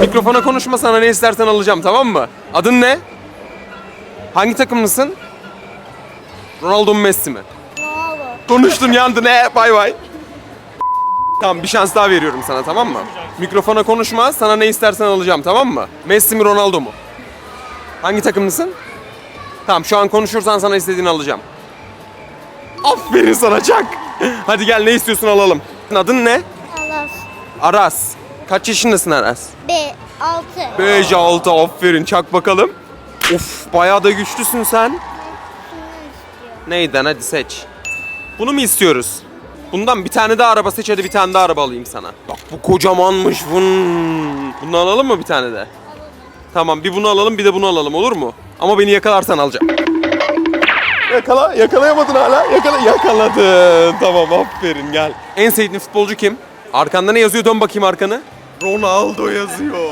Mikrofona konuşma sana ne istersen alacağım tamam mı? Adın ne? Hangi takımlısın? Ronaldo mu Messi mi? Ronaldo. Konuştun yandın he bay bay. Tamam bir şans daha veriyorum sana tamam mı? Mikrofona konuşma sana ne istersen alacağım tamam mı? Messi mi Ronaldo mu? Hangi takımlısın? Tamam şu an konuşursan sana istediğini alacağım. Aferin sana Çak. Hadi gel ne istiyorsun alalım. Adın ne? Alas. Aras. Kaç yaşındasın Aras? B. 6. 5 6 aferin çak bakalım. Of bayağı da güçlüsün sen. Neyden hadi seç. Bunu mu istiyoruz? Bundan bir tane daha araba seç hadi bir tane daha araba alayım sana. Bak bu kocamanmış bun. Bunu alalım mı bir tane de? Tamam bir bunu alalım bir de bunu alalım olur mu? Ama beni yakalarsan alacağım. Yakala, yakalayamadın hala. Yakala, yakaladın. Tamam aferin gel. En sevdiğin futbolcu kim? Arkanda ne yazıyor? Dön bakayım arkanı. Ronaldo yazıyor.